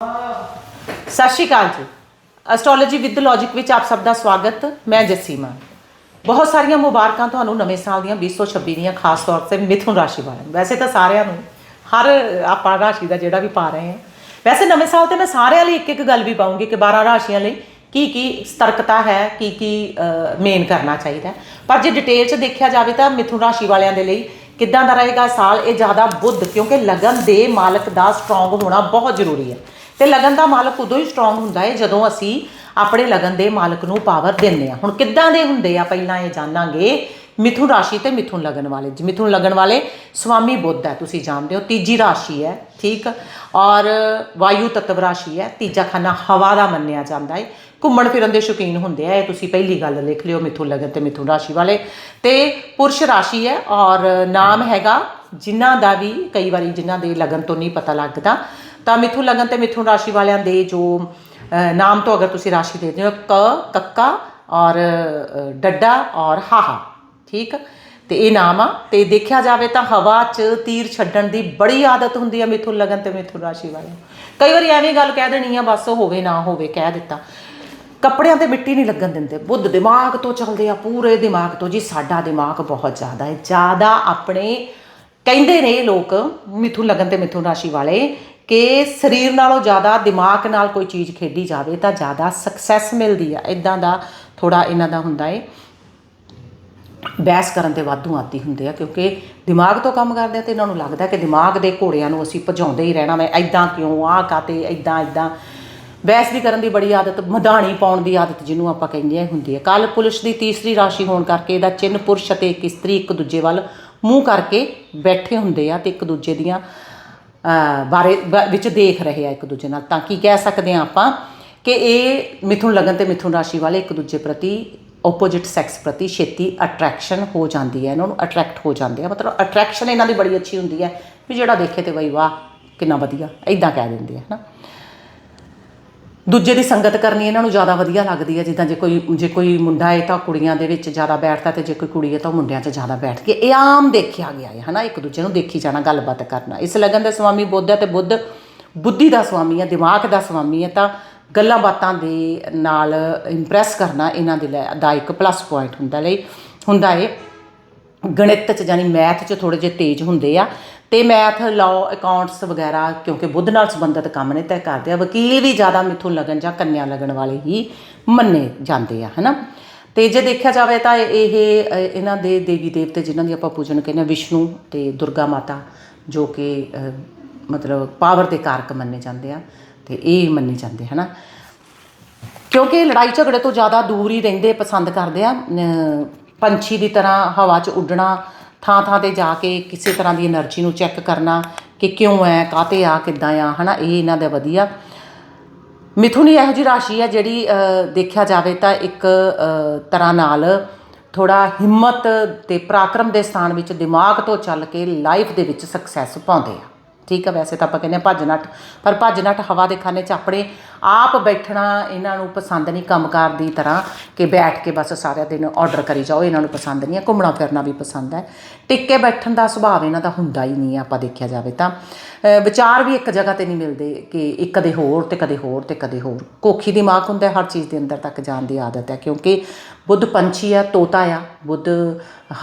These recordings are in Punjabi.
ਸਤਿ ਸ਼੍ਰੀ ਅਕਾਲ ਜੀ। ਐਸਟ੍ਰੋਲੋਜੀ ਵਿਦ ਲੌਜਿਕ ਵਿੱਚ ਆਪ ਸਭ ਦਾ ਸਵਾਗਤ। ਮੈਂ ਜਸੀਮਾ। ਬਹੁਤ ਸਾਰੀਆਂ ਮੁਬਾਰਕਾਂ ਤੁਹਾਨੂੰ ਨਵੇਂ ਸਾਲ ਦੀਆਂ 2026 ਦੀਆਂ, ਖਾਸ ਤੌਰ ਤੇ ਮਿਥੁਨ ਰਾਸ਼ੀ ਵਾਲਿਆਂ ਵੈਸੇ ਤਾਂ ਸਾਰਿਆਂ ਨੂੰ, ਹਰ ਆਪਾਂ ਰਾਸ਼ੀ ਦਾ ਜਿਹੜਾ ਵੀ ਪਾ ਰਹੇ ਹਾਂ। ਵੈਸੇ ਨਵੇਂ ਸਾਲ ਤੇ ਮੈਂ ਸਾਰਿਆਂ ਲਈ ਇੱਕ ਇੱਕ ਗੱਲ ਵੀ ਪਾਉਂਗੀ ਕਿ 12 ਰਾਸ਼ੀਆਂ ਲਈ ਕੀ ਕੀ ਸਤਰਕਤਾ ਹੈ ਕੀ ਕੀ ਮੇਨ ਕਰਨਾ ਚਾਹੀਦਾ ਪਰ ਜੇ ਡਿਟੇਲ 'ਚ ਦੇਖਿਆ ਜਾਵੇ ਤਾਂ ਮਿਥੁਨ ਰਾਸ਼ੀ ਵਾਲਿਆਂ ਦੇ ਲਈ ਕਿੱਦਾਂ ਦਾ ਰਹੇਗਾ ਸਾਲ, ਇਹ ਜ਼ਿਆਦਾ ਬੁੱਧ, ਕਿਉਂਕਿ ਲਗਨ ਦੇ ਮਾਲਕ ਦਾ ਸਟਰੋਂਗ ਹੋਣਾ ਬਹੁਤ ਜ਼ਰੂਰੀ ਹੈ। ਤੇ ਲਗਨ ਦਾ ਮਾਲਕ ਉਦੋਂ ਹੀ ਸਟਰੋਂਗ ਹੁੰਦਾ ਹੈ ਜਦੋਂ ਅਸੀਂ ਆਪਣੇ ਲਗਨ ਦੇ ਮਾਲਕ ਨੂੰ ਪਾਵਰ ਦਿੰਦੇ ਆ ਹੁਣ ਕਿੱਦਾਂ ਦੇ ਹੁੰਦੇ ਆ, ਪਹਿਲਾਂ ਇਹ ਜਾਣਾਂਗੇ। ਮਿਥੁਨ ਰਾਸ਼ੀ ਤੇ ਮਿਥੁਨ ਲਗਨ ਵਾਲੇ। ਜੀ, ਮਿਥੁਨ ਲਗਨ ਵਾਲੇ ਸਵਾਮੀ ਬੁੱਧ ਹੈ, ਤੁਸੀਂ ਜਾਣਦੇ ਹੋ। ਤੀਜੀ ਰਾਸ਼ੀ ਹੈ, ਠੀਕ? ਔਰ ਵਾਯੂ ਤਤਵ ਰਾਸ਼ੀ ਹੈ, ਤੀਜਾ ਖਾਨਾ ਹਵਾ ਦਾ ਮੰਨਿਆ ਜਾਂਦਾ ਹੈ ਘੁੰਮਣ ਫਿਰਨ ਦੇ ਸ਼ੌਕੀਨ ਹੁੰਦੇ ਆ, ਇਹ ਤੁਸੀਂ ਪਹਿਲੀ ਗੱਲ ਲਿਖ ਲਿਓ, ਮਿਥੁਨ ਲਗਨ ਤੇ ਮਿਥੁਨ ਰਾਸ਼ੀ ਵਾਲੇ। ਤੇ ਪੁਰਸ਼ ਰਾਸ਼ੀ ਹੈ, ਔਰ ਨਾਮ ਹੈਗਾ ਜਿਨ੍ਹਾਂ ਦਾ ਵੀ, ਕਈ ਵਾਰੀ ਜਿਨ੍ਹਾਂ ਦੇ ਲਗਨ ਤੋਂ ਨਹੀਂ ਪਤਾ ਲੱਗਦਾ। ਤਾਂ ਮਿਥੁਨ ਲਗਨ ਤੇ ਮਿਥੁਨ ਰਾਸ਼ੀ ਵਾਲਿਆਂ ਦੇ ਜੋ ਨਾਮ ਤੋਂ ਅਗਰ ਤੁਸੀਂ ਰਾਸ਼ੀ ਦੇਖਦੇ ਹੋ, ਕ, ਕੱਕਾ ਔਰ ਡੱਡਾ ਔਰ ਹਾਹਾ, ਠੀਕ? ਤੇ ਇਹ ਨਾਮ ਆ। ਤੇ ਦੇਖਿਆ ਜਾਵੇ ਤਾਂ ਹਵਾ 'ਚ ਤੀਰ ਛੱਡਣ ਦੀ ਬੜੀ ਆਦਤ ਹੁੰਦੀ ਆ ਮਿਥੁਨ ਲਗਨ ਤੇ ਮਿਥੁਨ ਰਾਸ਼ੀ ਵਾਲਿਆਂ ਨੂੰ। ਕਈ ਵਾਰੀ ਐਵੇਂ ਗੱਲ ਕਹਿ ਦੇਣੀ ਆ, ਬਸ ਹੋਵੇ ਨਾ ਹੋਵੇ, ਕਹਿ ਦਿੱਤਾ। ਕੱਪੜਿਆਂ ਤੇ ਮਿੱਟੀ ਨਹੀਂ ਲੱਗਣ ਦਿੰਦੇ। ਬੁੱਧ ਦਿਮਾਗ ਤੋਂ ਚੱਲਦੇ ਆ, ਪੂਰੇ ਦਿਮਾਗ ਤੋਂ। ਜੀ, ਸਾਡਾ ਦਿਮਾਗ ਬਹੁਤ ਜ਼ਿਆਦਾ ਹੈ। ਜ਼ਿਆਦਾ ਆਪਣੇ ਕਹਿੰਦੇ ਨੇ ਲੋਕ ਮਿਥੁਨ ਲਗਨ ਤੇ ਮਿਥੁਨ ਰਾਸ਼ੀ ਵਾਲੇ ਕਿ ਸਰੀਰ ਨਾਲੋਂ ਜ਼ਿਆਦਾ ਦਿਮਾਗ ਨਾਲ ਕੋਈ ਚੀਜ਼ ਖੇਡੀ ਜਾਵੇ ਤਾਂ ਜ਼ਿਆਦਾ ਸਕਸੈਸ ਮਿਲਦੀ ਆ। ਇਦਾਂ ਦਾ ਥੋੜਾ ਇਹਨਾਂ ਦਾ ਹੁੰਦਾ ਏ। ਬਹਿਸ ਕਰਨ ਤੇ ਵਾਧੂ ਆਤੀ ਹੁੰਦੇ ਆ ਕਿਉਂਕਿ ਦਿਮਾਗ ਤੋਂ ਕੰਮ ਕਰਦੇ ਆ ਤੇ ਇਹਨਾਂ ਨੂੰ ਲੱਗਦਾ ਕਿ ਦਿਮਾਗ ਦੇ ਘੋੜਿਆਂ ਨੂੰ ਅਸੀਂ ਭਜਾਉਂਦੇ ਹੀ ਰਹਿਣਾ ਮੈਂ ਐਦਾਂ ਕਿਉਂ ਆਹ ਕਾਤੇ ਐਦਾਂ ਐਦਾਂ ਬਹਿਸ ਦੀ ਕਰਨ ਦੀ ਬੜੀ ਆਦਤ, ਮਧਾਣੀ ਪਾਉਣ ਦੀ ਆਦਤ ਜਿਹਨੂੰ ਆਪਾਂ ਕਹਿੰਦੇ ਆ, ਹੁੰਦੀ ਹੈ ਕੱਲ ਪੁਲਿਸ ਦੀ ਤੀਸਰੀ ਰਾਸ਼ੀ ਹੋਣ ਕਰਕੇ ਇਹਦਾ ਚਿੰਨ ਪੁਰਸ਼ ਅਤੇ ਇੱਕ ਇਸਤਰੀ ਇੱਕ ਦੂਜੇ ਵੱਲ ਮੂੰਹ ਕਰਕੇ ਬੈਠੇ ਹੁੰਦੇ ਆ ਤੇ ਇੱਕ ਦੂਜੇ ਦੀਆਂ ਬਾਰੇ, ਬ- ਵਿੱਚ ਦੇਖ ਰਹੇ ਆ ਇੱਕ ਦੂਜੇ ਨਾਲ। ਤਾਂ ਕੀ ਕਹਿ ਸਕਦੇ ਆ ਆਪਾਂ ਕਿ ਇਹ ਮਿਥੁਨ ਲਗਨ ਤੇ ਮਿਥੁਨ ਰਾਸ਼ੀ ਵਾਲੇ ਇੱਕ ਦੂਜੇ ਪ੍ਰਤੀ ਆਪੋਜੀਟ ਸੈਕਸ ਪ੍ਰਤੀ ਛੇਤੀ ਅਟਰੈਕਸ਼ਨ ਹੋ ਜਾਂਦੀ ਹੈ। ਇਹਨਾਂ ਨੂੰ ਅਟਰੈਕਟ ਹੋ ਜਾਂਦੇ ਆ। ਮਤਲਬ ਅਟਰੈਕਸ਼ਨ ਇਹਨਾਂ ਦੀ ਬੜੀ ਅੱਛੀ ਹੁੰਦੀ ਹੈ ਵੀ ਜਿਹੜਾ ਦੇਖੇ ਤੇ ਬਈ ਵਾਹ, ਕਿੰਨਾ ਵਧੀਆ ਐਦਾਂ ਕਹਿ ਦਿੰਦੇ ਆ, ਹਨਾ? ਦੂਜੇ ਦੀ ਸੰਗਤ ਕਰਨੀ ਇਹਨਾਂ ਨੂੰ ਜ਼ਿਆਦਾ ਵਧੀਆ ਲੱਗਦੀ ਹੈ, ਜਿੱਦਾਂ ਜੇ ਕੋਈ ਜੇ ਕੋਈ ਮੁੰਡਾ ਹੈ ਤਾਂ ਕੁੜੀਆਂ ਦੇ ਵਿੱਚ ਜ਼ਿਆਦਾ ਬੈਠਦਾ ਤੇ ਜੇ ਕੋਈ ਕੁੜੀ ਹੈ ਤਾਂ ਉਹ ਮੁੰਡਿਆਂ 'ਚ ਜ਼ਿਆਦਾ ਬੈਠਦੀ ਹੈ ਇਹ ਆਮ ਦੇਖਿਆ ਗਿਆ ਹੈ, ਹਨਾ, ਇੱਕ ਦੂਜੇ ਨੂੰ ਦੇਖੀ ਜਾਣਾ, ਗੱਲਬਾਤ ਕਰਨਾ। ਇਸ ਲਗਨ ਦਾ ਸਵਾਮੀ ਬੁੱਧ ਹੈ ਤੇ ਬੁੱਧ ਬੁੱਧੀ ਦਾ ਸਵਾਮੀ ਹੈ, ਦਿਮਾਗ ਦਾ ਸੁਆਮੀ ਹੈ, ਤਾਂ ਗੱਲਾਂ ਬਾਤਾਂ ਦੇ ਨਾਲ ਇੰਪ੍ਰੈਸ ਕਰਨਾ ਇਹਨਾਂ ਦੇ ਲਈ ਦਾ ਇੱਕ ਪਲੱਸ ਪੁਆਇੰਟ ਹੁੰਦਾ ਲਈ, ਹੁੰਦਾ ਹੈ ਗਣਿਤ ਚ ਜਾਨੀ ਮੈਥ ਚ ਥੋੜੇ ਜਿਹੇ ਤੇਜ਼ ਹੁੰਦੇ ਆ। ਤੇ ਮੈਥ ਲਾਅ ਅਕਾਊਂਟਸ ਵਗੈਰਾ, ਕਿਉਂਕਿ ਬੁੱਧ ਨਾਲ ਸੰਬੰਧਿਤ ਕੰਮ ਨੇ, ਤੈਅ ਕਰਦੇ ਆ। ਵਕੀਲ ਵੀ ਜ਼ਿਆਦਾ ਮਿੱਥੋਂ ਲਗਨ ਜਾਂ ਕੰਨਿਆ ਲਗਨ ਵਾਲੇ ਹੀ ਮੰਨੇ ਜਾਂਦੇ ਆ, ਹਨਾ? ਤੇ ਜੇ ਦੇਖਿਆ ਜਾਵੇ ਤਾਂ ਇਹ, ਇਹਨਾਂ ਦੇ ਦੇਵੀ ਦੇਵਤੇ ਜਿਨ੍ਹਾਂ ਦੀ ਆਪਾਂ ਪੂਜਨ ਕਹਿੰਦੇ ਆ, ਵਿਸ਼ਨੂੰ ਤੇ ਦੁਰਗਾ ਮਾਤਾ, ਜੋ ਕਿ ਮਤਲਬ ਪਾਵਰ ਦੇ ਕਾਰਕ ਮੰਨੇ ਜਾਂਦੇ ਆ, ਤੇ ਇਹ ਮੰਨੇ ਜਾਂਦੇ, ਹਨਾ? ਕਿਉਂਕਿ ਲੜਾਈ ਝਗੜੇ ਤੋਂ ਜ਼ਿਆਦਾ ਦੂਰ ਹੀ ਰਹਿੰਦੇ, ਪਸੰਦ ਕਰਦੇ ਆ ਪੰਛੀ ਦੀ ਤਰ੍ਹਾਂ ਹਵਾ 'ਚ ਉੱਡਣਾ ਥਾਂ ਥਾਂ ਤੇ ਜਾ ਕੇ ਕਿਸੇ ਤਰ੍ਹਾਂ ਦੀ એનર્ਜੀ ਨੂੰ ਚੈੱਕ ਕਰਨਾ ਕਿ ਕਿਉਂ ਹੈ ਕਾਤੇ ਆ, ਕਿੱਦਾਂ ਆ, ਹਨਾ, ਇਹ ਇਹਨਾਂ ਦਾ ਵਧੀਆ। ਮਿਥੁਨੀ ਇਹੋ ਜੀ ਰਾਸ਼ੀ ਹੈ ਜਿਹੜੀ ਦੇਖਿਆ ਜਾਵੇ ਤਾਂ ਇੱਕ ਤਰ੍ਹਾਂ ਨਾਲ ਥੋੜਾ ਹਿੰਮਤ ਤੇ ਪ੍ਰਾਕਰਮ ਦੇ ਸਥਾਨ ਵਿੱਚ ਦਿਮਾਗ ਤੋਂ ਚੱਲ ਕੇ ਲਾਈਫ ਦੇ ਵਿੱਚ ਸਕਸੈਸ ਪਾਉਂਦੇ ਆ। ਠੀਕ ਆ, ਵੈਸੇ ਤਾਂ ਆਪਾਂ ਕਹਿੰਦੇ ਆ ਭੱਜ ਨੱਠ, ਪਰ ਭੱਜ ਨੱਠ ਹਵਾ ਦੇ ਖਾਨੇ 'ਚ ਆਪਣੇ ਆਪ ਬੈਠਣਾ ਇਹਨਾਂ ਨੂੰ ਪਸੰਦ ਨਹੀਂ ਕੰਮਕਾਰ ਦੀ ਤਰ੍ਹਾਂ ਕਿ ਬੈਠ ਕੇ ਬਸ ਸਾਰਾ ਦਿਨ ਆਰਡਰ ਕਰੀ ਜਾਓ, ਇਹਨਾਂ ਨੂੰ ਪਸੰਦ ਨਹੀਂ ਹੈ ਘੁੰਮਣਾ ਫਿਰਨਾ ਵੀ ਪਸੰਦ ਹੈ ਟਿਕ ਕੇ ਬੈਠਣ ਦਾ ਸੁਭਾਅ ਇਹਨਾਂ ਦਾ ਹੁੰਦਾ ਹੀ ਨਹੀਂ ਹੈ ਆਪਾਂ ਦੇਖਿਆ ਜਾਵੇ ਤਾਂ। ਵਿਚਾਰ ਵੀ ਇੱਕ ਜਗ੍ਹਾ ਤੇ ਨਹੀਂ ਮਿਲਦੇ ਕਿ ਇੱਕ ਕਦੇ ਹੋਰ ਤੇ ਕਦੇ ਹੋਰ ਤੇ ਕਦੇ ਹੋਰ। ਕੋਖੀ ਦਿਮਾਗ ਹੁੰਦਾ ਹਰ ਚੀਜ਼ ਦੇ ਅੰਦਰ ਤੱਕ ਜਾਣ ਦੀ ਆਦਤ ਹੈ, ਕਿਉਂਕਿ ਬੁੱਧ ਪੰਛੀ ਆ, ਤੋਤਾ ਆ, ਬੁੱਧ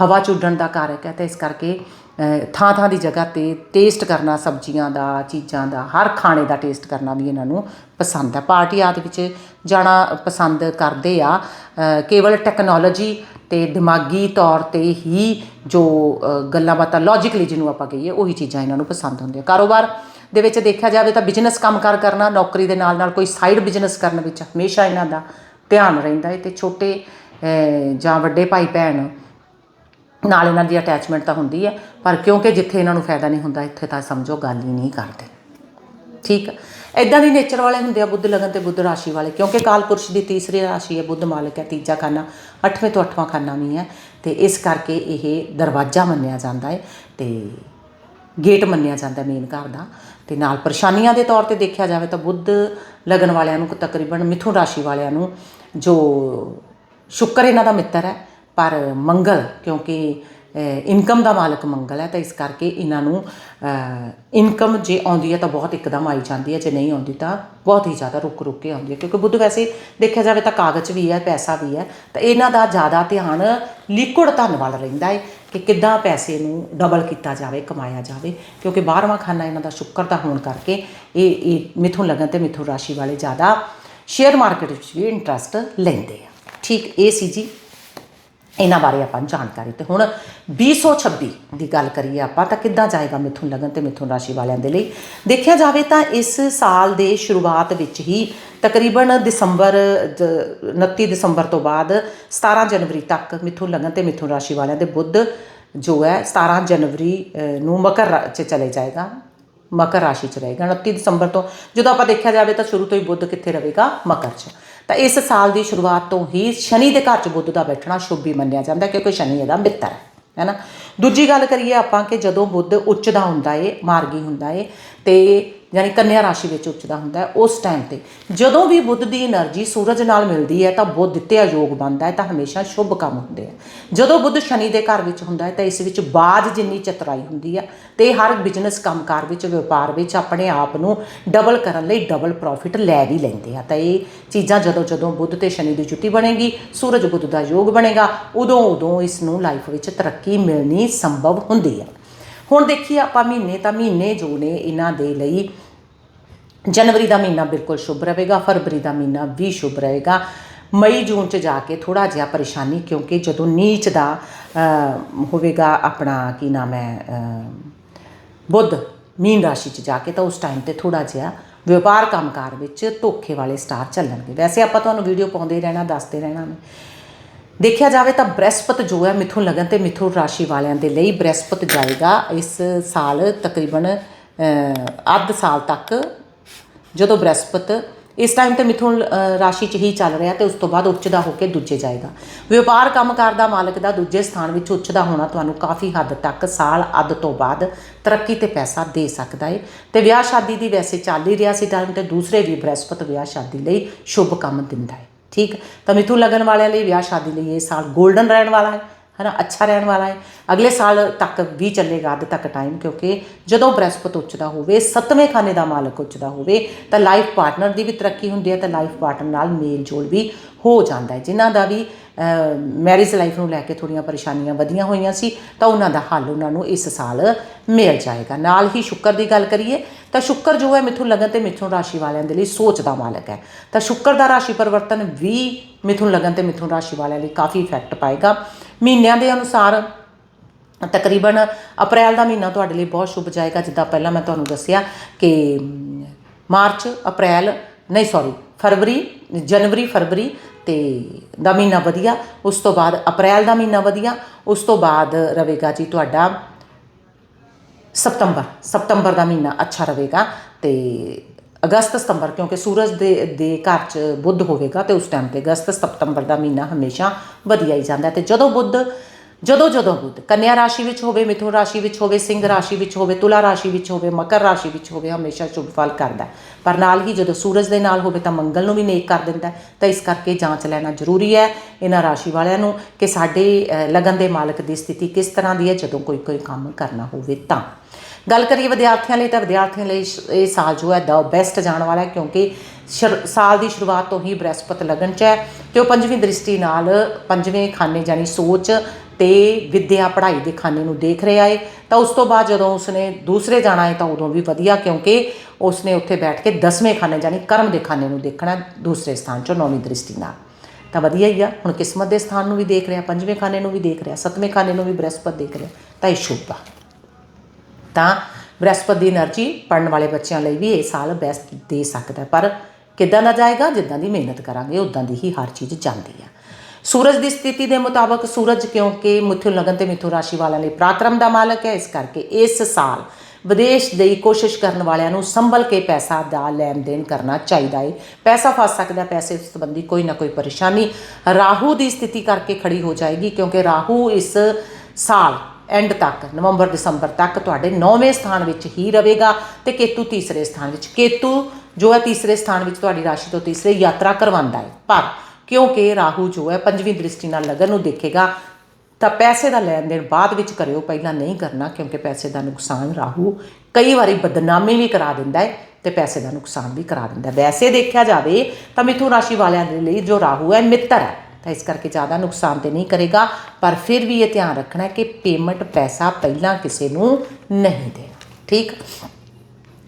ਹਵਾ ਚ ਉੱਡਣ ਦਾ ਕਾਰਕ ਹੈ, ਤੇ ਇਸ ਕਰਕੇ ਥਾਂ ਥਾਂ ਦੀ ਜਗ੍ਹਾ ਤੇ ਟੇਸਟ ਕਰਨਾ, ਸਬਜ਼ੀਆਂ ਦਾ, ਚੀਜ਼ਾਂ ਦਾ, ਹਰ ਖਾਣੇ ਦਾ ਟੇਸਟ ਕਰਨਾ ਵੀ ਇਹਨਾਂ ਨੂੰ ਪਸੰਦ ਆ ਪਾਰਟੀ ਆਦਿ ਵਿੱਚ ਜਾਣਾ ਪਸੰਦ ਕਰਦੇ ਆ। ਕੇਵਲ ਟੈਕਨੋਲੋਜੀ ਤੇ ਦਿਮਾਗੀ ਤੌਰ ਤੇ ਹੀ ਜੋ ਗੱਲਾਂ ਬਾਤਾਂ ਲੌਜੀਕਲੀ ਜਿਹਨੂੰ ਆਪਾਂ ਕਹੀਏ, ਉਹੀ ਚੀਜ਼ਾਂ ਇਹਨਾਂ ਨੂੰ ਪਸੰਦ ਹੁੰਦੀਆਂ। ਕਾਰੋਬਾਰ ਦੇ ਵਿੱਚ ਦੇਖਿਆ ਜਾਵੇ ਤਾਂ ਬਿਜ਼ਨਸ ਕੰਮਕਾਰ ਕਰਨਾ, ਨੌਕਰੀ ਦੇ ਨਾਲ ਨਾਲ ਕੋਈ ਸਾਈਡ ਬਿਜ਼ਨਸ ਕਰਨ ਵਿੱਚ ਹਮੇਸ਼ਾ ਇਹਨਾਂ ਦਾ ਧਿਆਨ ਰਹਿੰਦਾ ਹੈ ਤੇ ਛੋਟੇ ਜਾਂ ਵੱਡੇ ਭਾਈ ਭੈਣ ਨਾਲ ਇਹਨਾਂ ਦੀ ਅਟੈਚਮੈਂਟ ਤਾਂ ਹੁੰਦੀ ਹੈ, ਪਰ ਕਿਉਂਕਿ ਜਿੱਥੇ ਇਹਨਾਂ ਨੂੰ ਫਾਇਦਾ ਨਹੀਂ ਹੁੰਦਾ, ਇੱਥੇ ਤਾਂ ਸਮਝੋ ਗੱਲ ਹੀ ਨਹੀਂ ਕਰਦੇ। ਠੀਕ ਐਦਾਂ ਦੀ ਨੇਚਰ ਵਾਲੇ ਹੁੰਦੇ ਆ ਬੁੱਧ ਲਗਨ ਤੇ ਬੁੱਧ ਰਾਸ਼ੀ ਵਾਲੇ, ਕਿਉਂਕਿ ਕਾਲ ਪੁਰਸ਼ ਦੀ ਤੀਸਰੀ ਰਾਸ਼ੀ ਹੈ, ਬੁੱਧ ਮਾਲਕ ਹੈ, ਤੀਜਾ ਖਾਨਾ, ਅੱਠਵੇਂ ਤੋਂ ਅੱਠਵਾਂ ਖਾਨਾ ਵੀ ਹੈ, ਤੇ ਇਸ ਕਰਕੇ ਇਹ ਦਰਵਾਜ਼ਾ ਮੰਨਿਆ ਜਾਂਦਾ ਹੈ ਤੇ ਗੇਟ ਮੰਨਿਆ ਜਾਂਦਾ ਮੇਨ ਘਰ ਦਾ। ਤੇ ਨਾਲ ਪਰੇਸ਼ਾਨੀਆਂ ਦੇ ਤੌਰ ਤੇ ਦੇਖਿਆ ਜਾਵੇ ਤਾਂ ਬੁੱਧ ਲਗਨ ਵਾਲਿਆਂ ਨੂੰ ਤਕਰੀਬਨ ਮਿਥੁਨ ਰਾਸ਼ੀ ਵਾਲਿਆਂ ਨੂੰ ਜੋ ਸ਼ੁੱਕਰ ਇਹਨਾਂ ਦਾ ਮਿੱਤਰ ਹੈ ਪਰ ਮੰਗਲ, ਕਿਉਂਕਿ ਇਨਕਮ ਦਾ ਮਾਲਕ ਮੰਗਲ ਹੈ, ਤਾਂ ਇਸ ਕਰਕੇ ਇਹਨਾਂ ਨੂੰ ਇਨਕਮ ਜੇ ਆਉਂਦੀ ਹੈ ਤਾਂ ਬਹੁਤ ਇੱਕਦਮ ਆਈ ਜਾਂਦੀ ਹੈ, ਜੇ ਨਹੀਂ ਆਉਂਦੀ ਤਾਂ ਬਹੁਤ ਹੀ ਜ਼ਿਆਦਾ ਰੁਕ ਰੁਕ ਕੇ ਆਉਂਦੀ ਹੈ, ਕਿਉਂਕਿ ਬੁੱਧ ਵੈਸੇ ਦੇਖਿਆ ਜਾਵੇ ਤਾਂ ਕਾਗਜ਼ ਵੀ ਹੈ, ਪੈਸਾ ਵੀ ਹੈ, ਤਾਂ ਇਹਨਾਂ ਦਾ ਜ਼ਿਆਦਾ ਧਿਆਨ ਲਿਕੁਇਡ ਧਨ ਵੱਲ ਰਹਿੰਦਾ ਹੈ ਕਿ ਕਿੱਦਾਂ ਪੈਸੇ ਨੂੰ ਡਬਲ ਕੀਤਾ ਜਾਵੇ, ਕਮਾਇਆ ਜਾਵੇ, ਕਿਉਂਕਿ ਬਾਹਰਵਾਂ ਖਾਨਾ ਇਹਨਾਂ ਦਾ ਸ਼ੁੱਕਰ ਦਾ ਹੋਣ ਕਰਕੇ ਇਹ ਇਹ ਮਿਥੁਨ ਲਗਨ ਤੇ ਮਿਥੁਨ ਰਾਸ਼ੀ ਵਾਲੇ ਜ਼ਿਆਦਾ ਸ਼ੇਅਰ ਮਾਰਕੀਟ ਵਿੱਚ ਵੀ ਇੰਟਰਸਟ ਲੈਂਦੇ ਆ। ਠੀਕ, ਇਹ ਸੀ ਜੀ ਇਹਨਾਂ ਬਾਰੇ ਆਪਾਂ ਜਾਣਕਾਰੀ ਤੇ ਹੁਣ 2026 ਦੀ ਗੱਲ ਕਰੀਏ ਆਪਾਂ, ਤਾਂ ਕਿੱਦਾਂ ਜਾਏਗਾ ਮਿਥੁਨ ਲਗਨ ਤੇ ਮਿਥੁਨ ਰਾਸ਼ੀ ਵਾਲਿਆਂ ਦੇ ਲਈ? ਦੇਖਿਆ ਜਾਵੇ ਤਾਂ ਇਸ ਸਾਲ ਦੇ ਸ਼ੁਰੂਆਤ ਵਿੱਚ ਹੀ ਤਕਰੀਬਨ ਦਸੰਬਰ, ਜ- 29 ਦਸੰਬਰ ਤੋਂ ਬਾਅਦ 17 ਜਨਵਰੀ ਤੱਕ ਮਿਥੁਨ ਲਗਨ ਤੇ ਮਿਥੁਨ ਰਾਸ਼ੀ ਵਾਲਿਆਂ ਦੇ ਬੁੱਧ ਜੋ ਹੈ 17 ਜਨਵਰੀ ਨੂੰ ਮਕਰ ਰਾ- 'ਚ ਚਲੇ ਜਾਏਗਾ। ਮਕਰ ਰਾਸ਼ੀ 'ਚ ਰਹੇਗਾ 29 ਦਸੰਬਰ ਤੋਂ। ਜਦੋਂ ਆਪਾਂ ਦੇਖਿਆ ਜਾਵੇ ਤਾਂ ਸ਼ੁਰੂ ਤੋਂ ਹੀ ਬੁੱਧ ਕਿੱਥੇ ਰਹੇਗਾ? ਮਕਰ 'ਚ। ਤਾਂ ਇਸ ਸਾਲ ਦੀ ਸ਼ੁਰੂਆਤ ਤੋਂ ਹੀ ਸ਼ਨੀ ਦੇ ਘਰ 'ਚ ਬੁੱਧ ਦਾ ਬੈਠਣਾ ਸ਼ੁਭ ਹੀ ਮੰਨਿਆ ਜਾਂਦਾ, ਕਿਉਂਕਿ ਸ਼ਨੀ ਇਹਦਾ ਮਿੱਤਰ ਹੈ, ਹੈਨਾ? ਦੂਜੀ ਗੱਲ ਕਰੀਏ ਆਪਾਂ ਕਿ ਜਦੋਂ ਬੁੱਧ ਉੱਚ ਦਾ ਹੁੰਦਾ ਏ, ਮਾਰਗੀ ਹੁੰਦਾ ਏ, ਤੇ ਯਾਨੀ ਕੰਨਿਆ ਰਾਸ਼ੀ ਵਿੱਚ ਉੱਚਦਾ ਹੁੰਦਾ ਹੈ ਉਸ ਟਾਈਮ ਤੇ। ਜਦੋਂ ਵੀ ਬੁੱਧ ਦੀ એનર્ਜੀ ਸੂਰਜ ਨਾਲ ਮਿਲਦੀ ਹੈ ਤਾਂ ਬੁੱਧ ਦਿੱਤਿਆ ਯੋਗ ਬਣਦਾ ਹੈ, ਤਾਂ ਹਮੇਸ਼ਾ ਸ਼ੁਭ ਕੰਮ ਹੁੰਦੇ ਆ। ਜਦੋਂ ਬੁੱਧ ਸ਼ਨੀ ਦੇ ਘਰ ਵਿੱਚ ਹੁੰਦਾ ਹੈ ਤਾਂ ਇਸ ਵਿੱਚ ਬਾਜ ਜਿੰਨੀ ਚਤਰਾਈ ਹੁੰਦੀ ਆ ਤੇ ਹਰ ਬਿਜ਼ਨਸ ਕੰਮਕਾਰ ਵਿੱਚ, ਵਪਾਰ ਵਿੱਚ ਆਪਣੇ ਆਪ ਨੂੰ ਡਬਲ ਕਰਨ ਲਈ ਡਬਲ ਪ੍ਰੋਫਿਟ ਲੈ ਵੀ ਲੈਂਦੇ ਆ। ਤਾਂ ਇਹ ਚੀਜ਼ਾਂ ਜਦੋਂ ਜਦੋਂ ਬੁੱਧ ਤੇ ਸ਼ਨੀ ਦੀ ਜੁਤੀ ਬਣੇਗੀ, ਸੂਰਜ ਬੁੱਧ ਦਾ ਯੋਗ ਬਣੇਗਾ, ਉਦੋਂ ਉਦੋਂ ਇਸ ਨੂੰ ਲਾਈਫ ਵਿੱਚ ਤਰੱਕੀ ਮਿਲਣੀ ਸੰਭਵ ਹੁੰਦੀ ਆ। ਹੁਣ ਦੇਖੀਏ ਆਪਾਂ ਮਹੀਨੇ ਤਾਂ ਮਹੀਨੇ ਜੋ ਨੇ ਇਹਨਾਂ ਦੇ ਲਈ। ਜਨਵਰੀ ਦਾ ਮਹੀਨਾ ਬਿਲਕੁਲ ਸ਼ੁਭ ਰਹੇਗਾ, ਫਰਵਰੀ ਦਾ ਮਹੀਨਾ ਵੀ ਸ਼ੁਭ ਰਹੇਗਾ। ਮਈ, ਜੂਨ ਚ ਜਾ ਕੇ ਥੋੜਾ ਜਿਹਾ ਪਰੇਸ਼ਾਨੀ ਕਿਉਂਕਿ ਜਦੋਂ ਨੀਚ ਦਾ ਹੋਵੇਗਾ ਆਪਣਾ ਕੀ ਨਾਮ ਹੈ ਬੁੱਧ ਮੀਨ ਰਾਸ਼ੀ ਚ ਜਾ ਕੇ ਤਾਂ ਉਸ ਟਾਈਮ ਤੇ ਥੋੜਾ ਜਿਹਾ ਵਪਾਰ ਕੰਮਕਾਰ ਵਿੱਚ ਧੋਖੇ ਵਾਲੇ ਸਟਾਰ ਚੱਲਣਗੇ। ਵੈਸੇ ਆਪਾਂ ਤੁਹਾਨੂੰ ਵੀਡੀਓ ਪਾਉਂਦੇ ਰਹਿਣਾ, ਦੱਸਦੇ ਰਹਿਣਾ ਨੇ। ਦੇਖਿਆ ਜਾਵੇ ਤਾਂ ਬ੍ਰਹਿਸਪਤ ਜੋ ਹੈ ਮਿਥੁਨ ਲਗਨ ਤੇ ਮਿਥੁਨ ਰਾਸ਼ੀ ਵਾਲਿਆਂ ਦੇ ਲਈ ਬ੍ਰਹਿਸਪਤ ਜਾਏਗਾ ਇਸ ਸਾਲ ਤਕਰੀਬਨ ਅੱਧ ਸਾਲ ਤੱਕ, ਜਦੋਂ ਬ੍ਰਹਿਸਪਤ, ਇਸ ਟਾਈਮ ਤੇ ਮਿਥੁਨ ਰਾਸ਼ੀ 'ਚ ਹੀ ਚੱਲ ਰਿਹਾ ਤੇ ਉਸ ਤੋਂ ਬਾਅਦ ਉੱਚ ਦਾ ਹੋ ਕੇ ਦੂਜੇ ਜਾਏਗਾ। ਵਪਾਰ ਕੰਮਕਾਰ ਦਾ ਮਾਲਕ ਦਾ ਦੂਜੇ ਸਥਾਨ ਵਿੱਚ ਉੱਚ ਦਾ ਹੋਣਾ ਤੁਹਾਨੂੰ ਕਾਫੀ ਹੱਦ ਤੱਕ ਸਾਲ ਅੱਧ ਤੋਂ ਬਾਅਦ ਤਰੱਕੀ ਤੇ ਪੈਸਾ ਦੇ ਸਕਦਾ ਹੈ ਤੇ ਵਿਆਹ ਸ਼ਾਦੀ ਦੀ ਵੈਸੇ ਚੱਲ ਹੀ ਰਿਹਾ ਸੀ ਟਾਈਮ ਤੇ ਦੂਸਰੇ ਵੀ ਬ੍ਰਹਿਸਪਤ ਵਿਆਹ ਸ਼ਾਦੀ ਲਈ ਸ਼ੁਭ ਕੰਮ ਦਿੰਦਾ ਹੈ ਠੀਕ? ਤਾਂ ਮਿਥੁਨ ਲਗਨ ਵਾਲਿਆਂ ਲਈ ਵਿਆਹ ਸ਼ਾਦੀ ਲਈ ਇਹ ਸਾਲ 골ਡਨ ਰਹਿਣ ਵਾਲਾ ਹੈ ਨਾ ਅੱਛਾ ਰਹਿਣ ਵਾਲਾ ਹੈ। ਅਗਲੇ ਸਾਲ ਤੱਕ ਵੀ ਚੱਲੇਗਾ ਅੱਧ ਤੱਕ ਟਾਈਮ ਕਿਉਂਕਿ ਜਦੋਂ ਬ੍ਰਹਿਸਪਤ ਉੱਚਦਾ ਹੋਵੇ, ਸੱਤਵੇਂ ਖਾਨੇ ਦਾ ਮਾਲਕ ਉੱਚਦਾ ਹੋਵੇ, ਤਾਂ ਲਾਈਫ ਪਾਰਟਨਰ ਦੀ ਵੀ ਤਰੱਕੀ ਹੁੰਦੀ ਹੈ, ਤਾਂ ਲਾਈਫ ਪਾਰਟਨਰ ਨਾਲ ਮੇਲ ਜੋਲ ਵੀ ਹੋ ਜਾਂਦਾ ਹੈ। ਜਿਨ੍ਹਾਂ ਦਾ ਵੀ ਮੈਰਿਜ ਲਾਈਫ ਨੂੰ ਲੈ ਕੇ ਥੋੜੀਆਂ ਪਰੇਸ਼ਾਨੀਆਂ ਵਧੀਆਂ ਹੋਈਆਂ ਸੀ, ਤਾਂ ਉਹਨਾਂ ਦਾ ਹੱਲ ਉਹਨਾਂ ਨੂੰ ਇਸ ਸਾਲ ਮਿਲ ਜਾਏਗਾ। ਨਾਲ ਹੀ ਸ਼ੁਕਰ ਦੀ ਗੱਲ ਕਰੀਏ ਤਾਂ ਸ਼ੁੱਕਰ ਜੋ ਹੈ ਮਿਥੁਨ ਲਗਨ ਤੇ ਮਿਥੁਨ ਰਾਸ਼ੀ ਵਾਲਿਆਂ ਦੇ ਲਈ ਸੋਚ ਦਾ ਮਾਲਕ ਹੈ। ਤਾਂ ਸ਼ੁੱਕਰ ਦਾ ਰਾਸ਼ੀ ਪਰਿਵਰਤਨ ਵੀ ਮਿਥੁਨ ਲਗਨ ਤੇ ਮਿਥੁਨ ਰਾਸ਼ੀ ਵਾਲਿਆਂ ਲਈ ਕਾਫੀ ਇਫੈਕਟ ਪਾਏਗਾ। ਮਹੀਨਿਆਂ ਦੇ ਅਨੁਸਾਰ ਤਕਰੀਬਨ ਅਪ੍ਰੈਲ ਦਾ ਮਹੀਨਾ ਤੁਹਾਡੇ ਲਈ ਬਹੁਤ ਸ਼ੁਭ ਜਾਏਗਾ। ਜਿੱਦਾਂ ਪਹਿਲਾਂ ਮੈਂ ਤੁਹਾਨੂੰ ਦੱਸਿਆ ਕਿ ਮਾਰਚ, ਅਪ੍ਰੈਲ, ਨਹੀਂ ਸੌਰੀ ਫਰਵਰੀ, ਜਨਵਰੀ, ਫਰਵਰੀ ਤੇ ਦਾ ਮਹੀਨਾ ਵਧੀਆ। ਉਸ ਤੋਂ ਬਾਅਦ ਅਪ੍ਰੈਲ ਦਾ ਮਹੀਨਾ ਵਧੀਆ। ਉਸ ਤੋਂ ਬਾਅਦ ਰਵੇਗਾ ਜੀ ਤੁਹਾਡਾ ਸਤੰਬਰ ਸਤੰਬਰ ਦਾ ਮਹੀਨਾ ਅੱਛਾ ਰਹੇਗਾ ਤੇ ਅਗਸਤ, ਸਤੰਬਰ, ਕਿਉਂਕਿ ਸੂਰਜ ਦੇ ਦੇ ਘਰ 'ਚ ਬੁੱਧ ਹੋਵੇਗਾ ਤੇ ਉਸ ਟਾਈਮ ਤੇ ਅਗਸਤ, ਸਤੰਬਰ ਦਾ ਮਹੀਨਾ ਹਮੇਸ਼ਾ ਵਧੀਆ ਹੀ ਜਾਂਦਾ ਤੇ ਜਦੋਂ ਬੁੱਧ, ਜਦੋਂ ਜਦੋਂ ਬੁੱਧ ਕੰਨਿਆ ਰਾਸ਼ੀ ਵਿੱਚ ਹੋਵੇ, ਮਿਥੁਨ ਰਾਸ਼ੀ ਵਿੱਚ ਹੋਵੇ, ਸਿੰਘ ਰਾਸ਼ੀ ਵਿੱਚ ਹੋਵੇ, ਤੁਲਾ ਰਾਸ਼ੀ ਵਿੱਚ ਹੋਵੇ, ਮਕਰ ਰਾਸ਼ੀ ਵਿੱਚ ਹੋਵੇ, ਹਮੇਸ਼ਾ ਸ਼ੁਭ ਫਲ ਕਰਦਾ ਪਰ ਨਾਲ ਹੀ ਜਦੋਂ ਸੂਰਜ ਦੇ ਨਾਲ ਹੋਵੇ ਤਾਂ ਮੰਗਲ ਨੂੰ ਵੀ ਨੇਕ ਕਰ ਦਿੰਦਾ ਤਾਂ ਇਸ ਕਰਕੇ ਜਾਂਚ ਲੈਣਾ ਜ਼ਰੂਰੀ ਹੈ ਇਹਨਾਂ ਰਾਸ਼ੀ ਵਾਲਿਆਂ ਨੂੰ ਕਿ ਸਾਡੇ ਲਗਨ ਦੇ ਮਾਲਕ ਦੀ ਸਥਿਤੀ ਕਿਸ ਤਰ੍ਹਾਂ ਦੀ ਹੈ, ਜਦੋਂ ਕੋਈ ਕੋਈ ਕੰਮ ਕਰਨਾ ਹੋਵੇ ਤਾਂ। ਗੱਲ ਕਰੀਏ ਵਿਦਿਆਰਥੀਆਂ ਲਈ ਤਾਂ ਵਿਦਿਆਰਥੀਆਂ ਲਈ ਇਹ ਸਾਲ ਜੋ ਹੈ ਦਾ ਬੈਸਟ ਜਾਣ ਵਾਲਾ ਹੈ ਕਿਉਂਕਿ ਸ਼ਰ- ਸਾਲ ਦੀ ਸ਼ੁਰੂਆਤ ਤੋਂ ਹੀ ਬ੍ਰਹਿਸਪਤ ਲਗਨ ਚ ਹੈ ਤੇ ਉਹ ਪੰਜਵੀਂ ਦ੍ਰਿਸ਼ਟੀ ਨਾਲ ਪੰਜਵੇਂ ਖਾਨੇ ਜਾਨੀ ਸੋਚ ਤੇ ਵਿਦਿਆ ਪੜ੍ਹਾਈ ਦੇ ਖਾਨੇ ਨੂੰ ਦੇਖ ਰਿਹਾ ਹੈ ਤਾਂ ਉਸ ਤੋਂ ਬਾਅਦ ਜਦੋਂ ਉਸਨੇ ਦੂਸਰੇ ਜਾਣਾ ਹੈ ਤਾਂ ਉਦੋਂ ਵੀ ਵਧੀਆ ਕਿਉਂਕਿ ਉਸਨੇ ਉੱਥੇ ਬੈਠ ਕੇ ਦਸਵੇਂ ਖਾਨੇ ਜਾਨੀ ਕਰਮ ਦੇ ਖਾਨੇ ਨੂੰ ਦੇਖਣਾ ਦੂਸਰੇ ਸਥਾਨ ਚੋਂ ਨੌਵੀਂ ਦ੍ਰਿਸ਼ਟੀ ਨਾਲ। ਤਾਂ ਵਧੀਆ ਹੀ ਆ, ਹੁਣ ਕਿਸਮਤ ਦੇ ਸਥਾਨ ਨੂੰ ਵੀ ਦੇਖ ਰਿਹਾ, ਪੰਜਵੇਂ ਖਾਨੇ ਨੂੰ ਵੀ ਦੇਖ ਰਿਹਾ, ਸੱਤਵੇਂ ਖਾਨੇ ਨੂੰ ਵੀ ਬ੍ਰਹਿਸਪਤ ਦੇਖ ਰਿਹਾ, ਤਾਂ ਇਹ ਸ਼ੁਭ ਆ। ਤਾਂ ਬ੍ਰਹਿਸਪਤੀ ਦੀ એનર્ਜੀ ਪੜਨ ਵਾਲੇ ਬੱਚਿਆਂ ਲਈ ਵੀ ਇਹ ਸਾਲ ਬੈਸਟ ਦੇ ਸਕਦਾ ਪਰ ਕਿੱਦਾਂ ਦਾ ਜਾਏਗਾ? ਜਿੱਦਾਂ ਦੀ ਮਿਹਨਤ ਕਰਾਂਗੇ, ਉਦਾਂ ਦੀ ਹੀ ਹਰ ਚੀਜ਼ ਜਾਂਦੀ ਹੈ ਸੂਰਜ ਦੀ ਸਥਿਤੀ ਦੇ ਮੁਤਾਬਕ ਸੂਰਜ ਕਿਉਂਕਿ ਮਿਥੁਨ ਲਗਨ ਤੇ ਮਿਥੁਨ ਰਾਸ਼ੀ ਵਾਲਿਆਂ ਲਈ ਪ੍ਰਾਤਰਮ ਦਾ ਮਾਲਕ ਹੈ। ਇਸ ਕਰਕੇ ਇਸ ਸਾਲ ਵਿਦੇਸ਼ ਦੀ ਕੋਸ਼ਿਸ਼ ਕਰਨ ਵਾਲਿਆਂ ਨੂੰ ਸੰਭਲ ਕੇ ਪੈਸਾ ਦਾ ਲੈਣ ਦੇਣ ਕਰਨਾ ਚਾਹੀਦਾ ਹੈ ਪੈਸਾ ਫਸ ਸਕਦਾ, ਪੈਸੇ ਸੰਬੰਧੀ ਕੋਈ ਨਾ ਕੋਈ ਪਰੇਸ਼ਾਨੀ ਰਾਹੂ ਦੀ ਸਥਿਤੀ ਕਰਕੇ ਖੜੀ ਹੋ ਜਾਏਗੀ ਕਿਉਂਕਿ ਰਾਹੂ ਇਸ ਸਾਲ ਐਂਡ ਤੱਕ, ਨਵੰਬਰ, ਦਸੰਬਰ ਤੱਕ ਤੁਹਾਡੇ 9ਵੇਂ ਸਥਾਨ ਵਿੱਚ ਹੀ ਰਹੇਗਾ ਤੇ ਕੇਤੂ ਤੀਸਰੇ ਸਥਾਨ ਵਿੱਚ। ਕੇਤੂ ਜੋ ਹੈ ਤੀਸਰੇ ਸਥਾਨ ਵਿੱਚ ਤੁਹਾਡੀ ਰਾਸ਼ੀ ਤੋਂ ਤੀਸਰੇ ਯਾਤਰਾ ਕਰਵਾਉਂਦਾ ਹੈ। ਪਰ ਕਿਉਂਕਿ ਰਾਹੂ ਜੋ ਹੈ ਪੰਜਵੀਂ ਦ੍ਰਿਸ਼ਟੀ ਨਾਲ ਲਗਨ ਨੂੰ ਦੇਖੇਗਾ, ਤਾਂ ਪੈਸੇ ਦਾ ਲੈਣ ਦੇਣ ਬਾਅਦ ਵਿੱਚ ਕਰਿਓ। ਪਹਿਲਾਂ ਨਹੀਂ ਕਰਨਾ, ਕਿਉਂਕਿ ਪੈਸੇ ਦਾ ਨੁਕਸਾਨ ਰਾਹੂ ਕਈ ਵਾਰੀ ਬਦਨਾਮੀ ਵੀ ਕਰਾ ਦਿੰਦਾ ਹੈ ਤੇ ਪੈਸੇ ਦਾ ਨੁਕਸਾਨ ਵੀ ਕਰਾ ਦਿੰਦਾ ਵੈਸੇ ਦੇਖਿਆ ਜਾਵੇ ਤਾਂ ਮਿਥੁਨ ਰਾਸ਼ੀ ਵਾਲਿਆਂ ਦੇ ਲਈ ਜੋ ਰਾਹੂ ਹੈ ਮਿੱਤਰ ਹੈ। ਤਾਂ ਇਸ ਕਰਕੇ ਜ਼ਿਆਦਾ ਨੁਕਸਾਨ ਤੇ ਨਹੀਂ ਕਰੇਗਾ, ਪਰ ਫਿਰ ਵੀ ਇਹ ਧਿਆਨ ਰੱਖਣਾ ਕਿ ਪੇਮੈਂਟ ਪੈਸਾ ਪਹਿਲਾਂ ਕਿਸੇ ਨੂੰ ਨਹੀਂ ਦੇਣਾ, ਠੀਕ?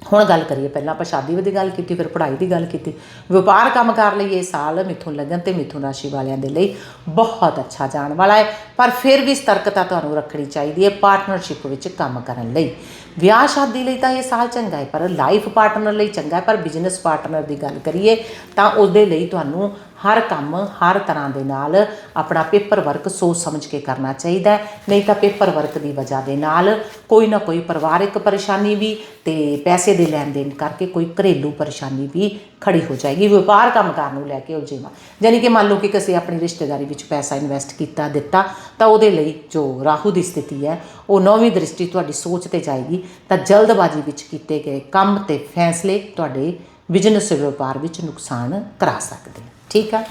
ਹੁਣ ਗੱਲ ਕਰੀਏ, ਪਹਿਲਾਂ ਆਪਾਂ ਸ਼ਾਦੀ ਦੀ ਗੱਲ ਕੀਤੀ, ਫਿਰ ਪੜ੍ਹਾਈ ਦੀ ਗੱਲ ਕੀਤੀ। ਵਪਾਰ ਕੰਮ ਕਰ ਲਈ ਇਹ ਸਾਲ ਮਿਥੁਨ ਲਗਨ ਤੇ ਮਿਥੁਨ ਰਾਸ਼ੀ ਵਾਲਿਆਂ ਦੇ ਲਈ ਬਹੁਤ ਅੱਛਾ ਜਾਣ ਵਾਲਾ ਹੈ। ਪਰ ਫਿਰ ਵੀ ਸਤਰਕਤਾ ਤੁਹਾਨੂੰ ਰੱਖਣੀ ਚਾਹੀਦੀ ਹੈ ਪਾਰਟਨਰਸ਼ਿਪ ਵਿੱਚ ਕੰਮ ਕਰਨ ਲਈ। ਵਿਆਹ ਸ਼ਾਦੀ ਲਈ ਤਾਂ ਇਹ ਸਾਲ ਚੰਗਾ ਹੈ, ਪਰ ਲਾਈਫ ਪਾਰਟਨਰ ਲਈ ਚੰਗਾ ਹੈ। ਪਰ ਬਿਜ਼ਨਸ ਪਾਰਟਨਰ ਦੀ ਗੱਲ ਕਰੀਏ, ਤਾਂ ਉਹਦੇ ਲਈ ਤੁਹਾਨੂੰ ਹਰ ਕੰਮ ਹਰ ਤਰ੍ਹਾਂ ਦੇ ਨਾਲ ਆਪਣਾ ਪੇਪਰ ਵਰਕ ਸੋਚ ਸਮਝ ਕੇ ਕਰਨਾ ਚਾਹੀਦਾ ਹੈ। ਨਹੀਂ ਤਾਂ ਪੇਪਰ ਵਰਕ ਦੀ ਵਜ੍ਹਾ ਦੇ ਨਾਲ ਕੋਈ ਨਾ ਕੋਈ ਪਰਿਵਾਰਿਕ ਪਰੇਸ਼ਾਨੀ ਵੀ ਤੇ ਪੈਸੇ ਦੇ ਲੈਣ ਦੇਣ ਕਰਕੇ ਕੋਈ ਘਰੇਲੂ ਪਰੇਸ਼ਾਨੀ ਵੀ ਖੜੀ ਹੋ ਜਾਏਗੀ। ਵਪਾਰ ਕੰਮਕਾਰ ਨੂੰ ਲੈ ਕੇ ਉਲਝੇਵਾ। ਯਾਨੀ ਕਿ ਮੰਨ ਲਓ ਕਿ ਕਿਸੇ ਆਪਣੀ ਰਿਸ਼ਤੇਦਾਰੀ ਵਿੱਚ ਪੈਸਾ ਇਨਵੈਸਟ ਕੀਤਾ, ਦਿੱਤਾ, ਤਾਂ ਉਹਦੇ ਲਈ ਜੋ ਰਾਹੂ ਦੀ ਸਥਿਤੀ ਹੈ, ਉਹ ਨੌਵੀਂ ਦ੍ਰਿਸ਼ਟੀ ਤੁਹਾਡੀ ਸੋਚ ਤੇ ਜਾਏਗੀ। ਤਾਂ ਜਲਦਬਾਜ਼ੀ ਵਿੱਚ ਕੀਤੇ ਗਏ ਕੰਮ ਤੇ ਫੈਸਲੇ ਤੁਹਾਡੇ ਬਿਜ਼ਨਸ ਵਪਾਰ ਵਿੱਚ ਨੁਕਸਾਨ ਕਰਾ ਸਕਦੇ ਆ ਠੀਕ ਆ?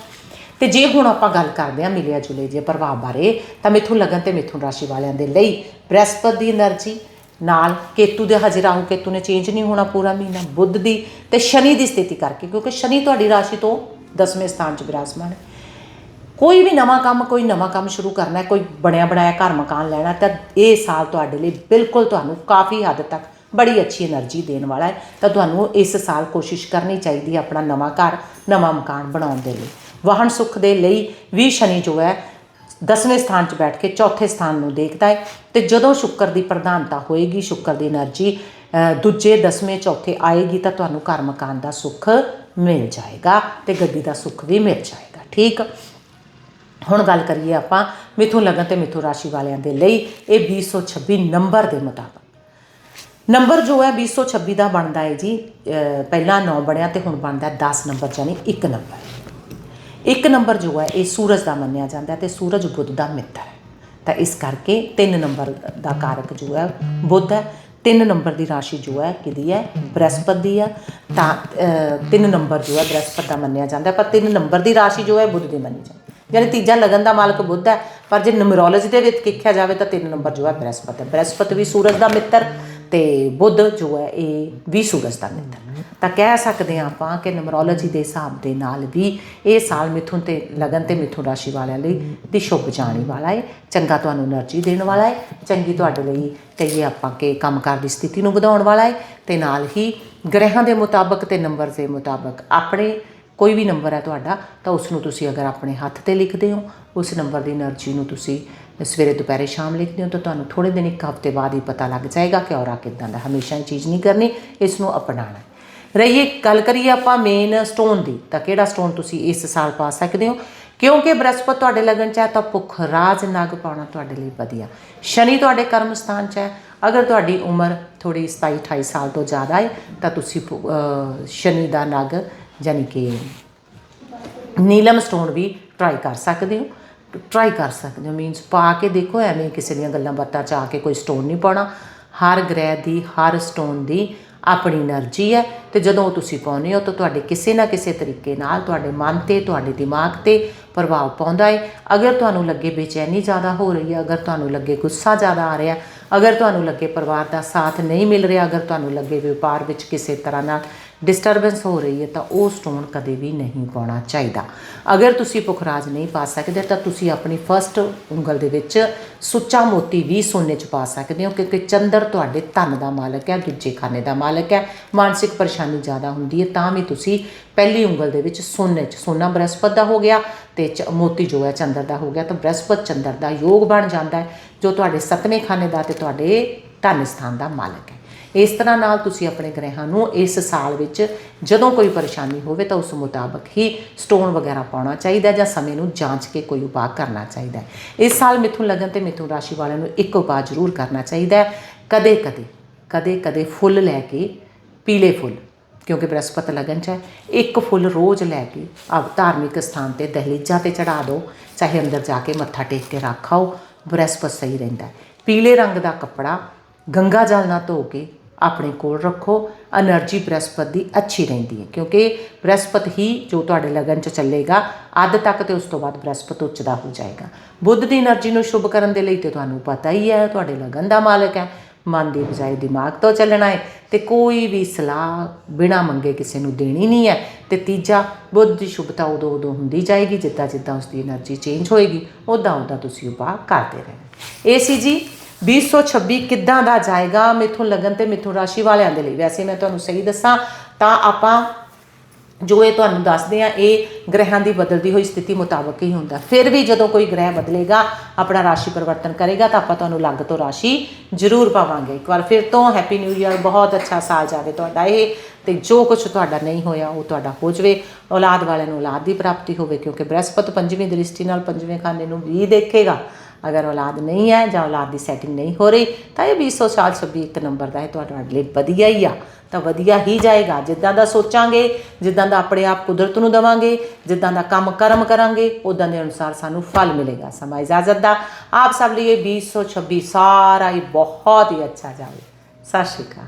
ਤੇ ਜੇ ਹੁਣ ਆਪਾਂ ਗੱਲ ਕਰਦੇ ਆ ਮਿਲਿਆ ਜੁਲੇ ਜੇ ਪ੍ਰਭਾਵ ਬਾਰੇ, ਤਾਂ ਮਿਥੁਨ ਲਗਨ ਤੇ ਮਿਥੁਨ ਰਾਸ਼ੀ ਵਾਲਿਆਂ ਦੇ ਲਈ ਬ੍ਰਹਿਸਪਤ ਦੀ એનર્ਜੀ, ਨਾਲ ਕੇਤੂ ਦੇ ਹਾਜ਼ਰ ਰਾਹੂ ਕੇਤੂ ਨੇ ਚੇਂਜ ਨਹੀਂ ਹੋਣਾ ਪੂਰਾ ਮਹੀਨਾ, ਬੁੱਧ ਦੀ ਤੇ ਸ਼ਨੀ ਦੀ ਸਥਿਤੀ ਕਰਕੇ, ਕਿਉਂਕਿ ਸ਼ਨੀ ਤੁਹਾਡੀ ਰਾਸ਼ੀ ਤੋਂ 10ਵੇਂ ਸਥਾਨ 'ਚ ਬਿਰਾਜਮਾਨ ਹੈ। ਕੋਈ ਵੀ ਨਵਾਂ ਕੰਮ, ਕੋਈ ਨਵਾਂ ਕੰਮ ਸ਼ੁਰੂ ਕਰਨਾ ਹੈ, ਕੋਈ ਬਣਿਆ ਬਣਾਇਆ ਘਰ ਮਕਾਨ ਲੈਣਾ ਤਾਂ ਇਹ ਸਾਲ ਤੁਹਾਡੇ ਲਈ ਬਿਲਕੁਲ ਤੁਹਾਨੂੰ ਕਾਫੀ ਹੱਦ ਤੱਕ ਬੜੀ ਅੱਛੀ એનર્ਜੀ ਦੇਣ ਵਾਲਾ ਹੈ। ਤਾਂ ਤੁਹਾਨੂੰ ਇਸ ਸਾਲ ਕੋਸ਼ਿਸ਼ ਕਰਨੀ ਚਾਹੀਦੀ ਹੈ ਆਪਣਾ ਨਵਾਂ ਘਰ, ਨਵਾਂ ਮਕਾਨ ਬਣਾਉਣ ਦੇ ਲਈ। ਵਾਹਨ ਸੁੱਖ ਦੇ ਲਈ ਵੀ ਸ਼ਨੀ ਜੋ ਹੈ 10ਵੇਂ ਸਥਾਨ 'ਚ ਬੈਠ ਕੇ ਚੌਥੇ ਸਥਾਨ ਨੂੰ ਦੇਖਦਾ ਹੈ ਤੇ ਜਦੋਂ ਸ਼ੁੱਕਰ ਦੀ ਪ੍ਰਧਾਨਤਾ ਹੋਏਗੀ, ਸ਼ੁੱਕਰ ਦੀ એનર્ਜੀ ਦੂਜੇ 10ਵੇਂ ਚੌਥੇ ਆਏਗੀ ਤਾਂ ਤੁਹਾਨੂੰ ਘਰ ਮਕਾਨ ਦਾ ਸੁੱਖ ਮਿਲ ਜਾਏਗਾ ਤੇ ਗੱਡੀ ਦਾ ਸੁੱਖ ਵੀ ਮਿਲ ਜਾਏਗਾ। ਠੀਕ? ਹੁਣ ਗੱਲ ਕਰੀਏ ਆਪਾਂ ਮਿਥੁਨ ਲਗਨ ਤੇ ਮਿਥੁਨ ਰਾਸ਼ੀ ਵਾਲਿਆਂ ਦੇ ਲਈ। ਇਹ 226 ਨੰਬਰ ਦੇ ਮੁਤਾਬਕ ਨੰਬਰ ਜੋ ਹੈ 226 ਦਾ ਬਣਦਾ ਹੈ ਜੀ ਪਹਿਲਾਂ 9 ਬਣਿਆ ਤੇ ਹੁਣ ਬਣਦਾ 10 ਨੰਬਰ ਯਾਨੀ 1 ਨੰਬਰ। ਇੱਕ ਨੰਬਰ ਜੋ ਹੈ, ਇਹ ਸੂਰਜ ਦਾ ਮੰਨਿਆ ਜਾਂਦਾ ਹੈ ਤੇ ਸੂਰਜ ਬੁੱਧ ਦਾ ਮਿੱਤਰ ਹੈ। ਤਾਂ ਇਸ ਕਰਕੇ 3 ਨੰਬਰ ਦਾ ਕਾਰਕ ਜੋ ਹੈ, ਬੁੱਧ ਹੈ। 3 ਨੰਬਰ ਦੀ ਰਾਸ਼ੀ ਜੋ ਹੈ, ਕਿਹਦੀ ਹੈ? ਬ੍ਰਹਸਪਤੀ ਦੀ ਹੈ। ਤਾਂ 3 ਨੰਬਰ ਜੋ ਹੈ, ਬ੍ਰਹਸਪਤੀ ਦਾ ਮੰਨਿਆ ਜਾਂਦਾ ਪਰ 3 ਨੰਬਰ ਦੀ ਰਾਸ਼ੀ ਜੋ ਹੈ, ਬੁੱਧ ਦੀ ਮੰਨੀ ਜਾਂਦੀ ਹੈ। ਯਾਨੀ ਤੀਜਾ ਲਗਨ ਦਾ ਮਾਲਕ ਬੁੱਧ ਹੈ, ਪਰ ਜੇ ਨਿਊਮਰੋਲੋਜੀ ਦੇ ਵਿੱਚ ਦੇਖਿਆ ਜਾਵੇ ਤਾਂ 3 ਨੰਬਰ ਜੋ ਹੈ, ਬ੍ਰਹਸਪਤੀ ਹੈ। ਬ੍ਰਹਸਪਤੀ ਵੀ ਸੂਰਜ ਦਾ ਮਿੱਤਰ ਤੇ ਬੁੱਧ ਜੋ ਹੈ ਇਹ ਵੀ ਸੂਰਜ ਦਾ ਮਿੱਤਰ ਤਾਂ ਕਹਿ ਸਕਦੇ ਆ ਆਪਾਂ ਕਿ ਨਮਰੋਲੋਜੀ ਦੇ ਹਿਸਾਬ ਦੇ ਨਾਲ ਵੀ ਇਹ ਸਾਲ ਮਿਥੁਨ ਤੇ ਲਗਨ ਤੇ ਮਿਥੁਨ ਰਾਸ਼ੀ ਵਾਲਿਆਂ ਲਈ ਦੀ ਸ਼ੁਭ ਜਾਣੀ ਵਾਲਾ ਹੈ, ਚੰਗਾ ਤੁਹਾਨੂੰ એનર્ਜੀ ਦੇਣ ਵਾਲਾ ਹੈ, ਚੰਗੀ ਤੁਹਾਡੇ ਲਈ ਕਹੀਏ ਆਪਾਂ ਕਿ ਕੰਮਕਾਰ ਦੀ ਸਥਿਤੀ ਨੂੰ ਵਧਾਉਣ ਵਾਲਾ ਹੈ ਤੇ ਨਾਲ ਹੀ ਗ੍ਰਹਿਾਂ ਦੇ ਮੁਤਾਬਕ ਤੇ ਨੰਬਰ ਦੇ ਮੁਤਾਬਕ ਆਪਣੇ ਕੋਈ ਵੀ ਨੰਬਰ ਹੈ ਤੁਹਾਡਾ ਤਾਂ ਉਸ ਨੂੰ ਤੁਸੀਂ ਅਗਰ ਆਪਣੇ ਹੱਥ ਤੇ ਲਿਖਦੇ ਹੋ, ਉਸ ਨੰਬਰ ਦੀ એનર્ਜੀ ਨੂੰ ਤੁਸੀਂ ਸਵੇਰੇ ਦੁਪਹਿਰੇ ਸ਼ਾਮ ਲਿਖਦੇ ਹੋ ਤਾਂ ਤੁਹਾਨੂੰ ਥੋੜੇ ਦਿਨ, ਇੱਕ ਹਫ਼ਤੇ ਬਾਅਦ ਹੀ ਪਤਾ ਲੱਗ ਜਾਏਗਾ ਕਿ ਔਰਾ ਕਿਦਾਂ ਦਾ, ਹਮੇਸ਼ਾ ਇਹ ਚੀਜ਼ ਨਹੀਂ ਕਰਨੀ, ਇਸ ਨੂੰ ਅਪਣਾਉਣਾ। ਰਹੀਏ, ਗੱਲ ਕਰੀਏ ਆਪਾਂ ਮੇਨ ਸਟੋਨ ਦੀ, ਤਾਂ ਕਿਹੜਾ ਸਟੋਨ ਤੁਸੀਂ ਇਸ ਸਾਲ ਪਾ ਸਕਦੇ ਹੋ? ਕਿਉਂਕਿ ਬ੍ਰਹਸਪਤ ਤੁਹਾਡੇ ਲਗਨ ਚ ਹੈ, ਤਾਂ ਭੁੱਖ ਰਾਜ ਨਗ ਪਾਉਣਾ ਤੁਹਾਡੇ ਲਈ ਵਧੀਆ। ਸ਼ਨੀ ਤੁਹਾਡੇ ਕਰਮ ਸਥਾਨ ਚ ਹੈ, ਅਗਰ ਤੁਹਾਡੀ ਉਮਰ ਥੋੜੀ 27 28 ਸਾਲ ਤੋਂ ਜ਼ਿਆਦਾ ਹੈ, ਤਾਂ ਤੁਸੀਂ ਸ਼ਨੀ ਦਾ ਨਗ ਯਾਨੀ ਕਿ ਨੀਲਮ ਸਟੋਨ ਵੀ ਟਰਾਈ ਕਰ ਸਕਦੇ ਹੋ। ਟਰਾਈ ਕਰ ਸਕਦੇ ਹੋ। ਮੀਨਸ ਪਾ ਕੇ ਦੇਖੋ, ਐਵੇਂ ਕਿਸੇ ਦੀਆਂ ਗੱਲਾਂ ਬਾਤਾਂ ਚ ਆ ਕੇ ਕੋਈ ਸਟੋਨ ਨਹੀਂ ਪਾਉਣਾ। ਹਰ ਗ੍ਰਹਿ ਦੀ, ਹਰ ਸਟੋਨ ਦੀ ਆਪਣੀ એનર્ਜੀ ਹੈ ਤੇ ਜਦੋਂ ਤੁਸੀਂ ਪਾਉਨੇ ਹੋ ਤਾਂ ਤੁਹਾਡੇ ਕਿਸੇ ਨਾ ਕਿਸੇ ਤਰੀਕੇ ਨਾਲ ਤੁਹਾਡੇ ਮਨ ਤੇ, ਤੁਹਾਡੇ ਦਿਮਾਗ ਤੇ ਪ੍ਰਭਾਵ ਪਾਉਂਦਾ ਹੈ। ਅਗਰ ਤੁਹਾਨੂੰ ਲੱਗੇ ਬੇਚੈਨੀ ਜ਼ਿਆਦਾ ਹੋ ਰਹੀ ਹੈ, ਅਗਰ ਤੁਹਾਨੂੰ ਲੱਗੇ ਗੁੱਸਾ ਜ਼ਿਆਦਾ ਆ ਰਿਹਾ, ਅਗਰ ਤੁਹਾਨੂੰ ਲੱਗੇ ਪਰਿਵਾਰ ਦਾ ਸਾਥ ਨਹੀਂ ਮਿਲ ਰਿਹਾ, ਅਗਰ ਤੁਹਾਨੂੰ ਲੱਗੇ ਵਪਾਰ ਵਿੱਚ ਕਿਸੇ ਤਰ੍ਹਾਂ ਨਾਲ ਡਿਸਟਰਬੈਂਸ ਹੋ ਰਹੀ ਹੈ ਤਾਂ ਉਹ ਸਟੋਨ ਕਦੇ ਵੀ ਨਹੀਂ ਪਾਉਣਾ ਚਾਹੀਦਾ। ਅਗਰ ਤੁਸੀਂ ਪੁਖਰਾਜ ਨਹੀਂ ਪਾ ਸਕਦੇ ਤਾਂ ਤੁਸੀਂ ਆਪਣੀ ਫਰਸਟ ਉਂਗਲ ਦੇ ਵਿੱਚ ਸੁੱਚਾ ਮੋਤੀ ਵੀ ਸੋਨੇ 'ਚ ਪਾ ਸਕਦੇ ਹੋ ਕਿਉਂਕਿ ਚੰਦਰ ਤੁਹਾਡੇ ਧਨ ਦਾ ਮਾਲਕ ਹੈ, ਦੂਜੇ ਖਾਨੇ ਦਾ ਮਾਲਕ ਹੈ। ਮਾਨਸਿਕ ਪਰੇਸ਼ਾਨੀ ਜ਼ਿਆਦਾ ਹੁੰਦੀ ਹੈ ਤਾਂ ਵੀ ਤੁਸੀਂ ਪਹਿਲੀ ਉਂਗਲ ਦੇ ਵਿੱਚ ਸੋਨੇ 'ਚ, ਸੋਨਾ ਬ੍ਰਹਸਪਤ ਦਾ ਹੋ ਗਿਆ ਤੇ ਚ- ਮੋਤੀ ਜੋ ਹੈ ਚੰਦਰ ਦਾ ਹੋ ਗਿਆ ਤਾਂ ਬ੍ਰਹਸਪਤ ਚੰਦਰ ਦਾ ਯੋਗ ਬਣ ਜਾਂਦਾ ਹੈ, ਜੋ ਤੁਹਾਡੇ ਸਤਵੇਂ ਖਾਨੇ ਦਾ ਤੇ ਤੁਹਾਡੇ ਧਨ ਸਥਾਨ ਦਾ ਮਾਲਕ ਹੈ। ਇਸ ਤਰ੍ਹਾਂ ਨਾਲ ਤੁਸੀਂ ਆਪਣੇ ਗ੍ਰਹਿਾਂ ਨੂੰ ਇਸ ਸਾਲ ਵਿੱਚ ਜਦੋਂ ਕੋਈ ਪਰੇਸ਼ਾਨੀ ਹੋਵੇ ਤਾਂ ਉਸ ਮੁਤਾਬਕ ਹੀ ਸਟੋਨ ਵਗੈਰਾ ਪਾਉਣਾ ਚਾਹੀਦਾ ਜਾਂ ਸਮੇਂ ਨੂੰ ਜਾਂਚ ਕੇ ਕੋਈ ਉਪਾਅ ਕਰਨਾ ਚਾਹੀਦਾ ਇਸ ਸਾਲ ਮਿਥੁਨ ਲਗਨ ਤੇ ਮਿਥੁਨ ਰਾਸ਼ੀ ਵਾਲਿਆਂ ਨੂੰ ਇੱਕ ਉਪਾਅ ਜ਼ਰੂਰ ਕਰਨਾ ਚਾਹੀਦਾ ਕਦੇ ਕਦੇ ਕਦੇ ਕਦੇ ਫੁੱਲ ਲੈ ਕੇ ਪੀਲੇ ਫੁੱਲ, ਕਿਉਂਕਿ ਬ੍ਰਹਸਪਤ ਲਗਨ ਚ ਹੈ, ਇੱਕ ਫੁੱਲ ਰੋਜ਼ ਲੈ ਕੇ ਆਪ ਧਾਰਮਿਕ ਸਥਾਨ ਤੇ ਦਹਲੀਜਾਂ ਤੇ ਚੜਾ ਦਿਓ, ਚਾਹੇ ਅੰਦਰ ਜਾ ਕੇ ਮੱਥਾ ਟੇਕ ਕੇ ਰੱਖ ਆਓ, ਬ੍ਰਹਸਪਤ ਸਹੀ ਰਹਿੰਦਾ ਪੀਲੇ ਰੰਗ ਦਾ ਕੱਪੜਾ ਗੰਗਾ ਜਲ ਨਾਲ ਧੋ ਕੇ ਆਪਣੇ ਕੋਲ ਰੱਖੋ। એનર્ਜੀ ਬ੍ਰਹਿਸਪਤ ਦੀ ਅੱਛੀ ਰਹਿੰਦੀ ਹੈ, ਕਿਉਂਕਿ ਬ੍ਰਹਿਸਪਤ ਹੀ ਜੋ ਤੁਹਾਡੇ ਲਗਨ ਚ ਚੱਲੇਗਾ, ਅੱਧ ਤੱਕ ਤੇ ਉਸ ਤੋਂ ਬਾਅਦ ਬ੍ਰਹਿਸਪਤ ਉੱਚਦਾ ਹੋ ਜਾਏਗਾ। ਬੁੱਧ ਦੀ એનર્ਜੀ ਨੂੰ ਸ਼ੁਭ ਕਰਨ ਦੇ ਲਈ ਤੇ ਤੁਹਾਨੂੰ ਪਤਾ ਹੀ ਹੈ, ਤੁਹਾਡੇ ਲਗਨ ਦਾ ਮਾਲਕ ਹੈ। ਮਨ ਦੀ ਬਜਾਏ ਦਿਮਾਗ ਤੋਂ ਚੱਲਣਾ ਹੈ ਤੇ ਕੋਈ ਵੀ ਸਲਾਹ ਬਿਨਾ ਮੰਗੇ ਕਿਸੇ ਨੂੰ ਦੇਣੀ ਨਹੀਂ ਹੈ। ਤੇ ਤੀਜਾ, ਬੁੱਧ ਦੀ ਸ਼ੁਭਤਾ ਉਦੋਂ ਉਦੋਂ ਹੁੰਦੀ ਜਾਏਗੀ ਜਿੱਦਾਂ ਜਿੱਦਾਂ ਉਸ ਦੀ એનર્ਜੀ ਚੇਂਜ ਹੋਏਗੀ ਉਦਾਂ ਉਦਾਂ ਤੁਸੀਂ ਉਪਾਅ ਕਰਦੇ ਰਹੇ ਇਹ ਸੀ ਜੀ 2026 ਕਿੱਦਾਂ ਦਾ ਜਾਏਗਾ ਮਿਥੁਨ ਲਗਨ ਤੇ ਮਿਥੁਨ ਰਾਸ਼ੀ ਵਾਲਿਆਂ ਦੇ ਲਈ। ਵੈਸੇ ਮੈਂ ਤੁਹਾਨੂੰ ਸਹੀ ਦੱਸਾਂ, ਤਾਂ ਆਪਾਂ ਜੋ ਇਹ ਤੁਹਾਨੂੰ ਦੱਸਦੇ ਆ ਇਹ ਗ੍ਰਹਿਾਂ ਦੀ ਬਦਲਦੀ ਹੋਈ ਸਥਿਤੀ ਮੁਤਾਬਕ ਹੀ ਹੁੰਦਾ। ਫਿਰ ਵੀ ਜਦੋਂ ਕੋਈ ਗ੍ਰਹਿ ਬਦਲੇਗਾ, ਆਪਣਾ ਰਾਸ਼ੀ ਪਰਿਵਰਤਨ ਕਰੇਗਾ, ਤਾਂ ਆਪਾਂ ਤੁਹਾਨੂੰ ਲੱਗ ਤੋਂ ਰਾਸ਼ੀ ਜ਼ਰੂਰ ਪਾਵਾਂਗੇ। ਇੱਕ ਵਾਰ ਫਿਰ ਤੋਂ ਹੈਪੀ ਨਿਊ ਇਅਰ ਬਹੁਤ ਅੱਛਾ ਸਾਲ ਜਾਵੇ ਤੁਹਾਡਾ ਇਹ, ਤੇ ਜੋ ਕੁਝ ਤੁਹਾਡਾ ਨਹੀਂ ਹੋਇਆ, ਉਹ ਤੁਹਾਡਾ ਹੋ ਜਵੇ। ਔਲਾਦ ਵਾਲਿਆਂ ਨੂੰ ਔਲਾਦ ਦੀ ਪ੍ਰਾਪਤੀ ਹੋਵੇ, ਕਿਉਂਕਿ ਬ੍ਰਹਸਪਤ ਪੰਜਵੀਂ ਦ੍ਰਿਸ਼ਟੀ ਨਾਲ ਪੰਜਵੇਂ ਖਾਨੇ ਨੂੰ ਵੀ ਦੇਖੇਗਾ। ਅਗਰ ਔਲਾਦ ਨਹੀਂ ਹੈ ਜਾਂ ਔਲਾਦ ਦੀ ਸੈਟਿੰਗ ਨਹੀਂ ਹੋ ਰਹੀ, ਤਾਂ ਇਹ 2026 ਇੱਕ ਨੰਬਰ ਦਾ ਹੈ ਤੁਹਾਡੇ ਲਈ ਵਧੀਆ ਹੀ ਆ। ਤਾਂ ਵਧੀਆ ਹੀ ਜਾਏਗਾ। ਜਿੱਦਾਂ ਦਾ ਸੋਚਾਂਗੇ, ਜਿੱਦਾਂ ਦਾ ਆਪਣੇ ਆਪ ਕੁਦਰਤ ਨੂੰ ਦਵਾਂਗੇ, ਜਿੱਦਾਂ ਦਾ ਕੰਮ ਕਰਮ ਕਰਾਂਗੇ ਉਦਾਂ ਦੇ ਅਨੁਸਾਰ ਸਾਨੂੰ ਫਲ ਮਿਲੇਗਾ। ਸਮਾਂ ਇਜਾਜ਼ਤ ਦਾ। ਆਪ ਸਭ ਲਈ ਇਹ 2026 ਸਾਰਾ ਹੀ ਬਹੁਤ ਹੀ ਅੱਛਾ ਜਾਵੇ। ਸਤਿ ਸ਼੍ਰੀ ਅਕਾਲ।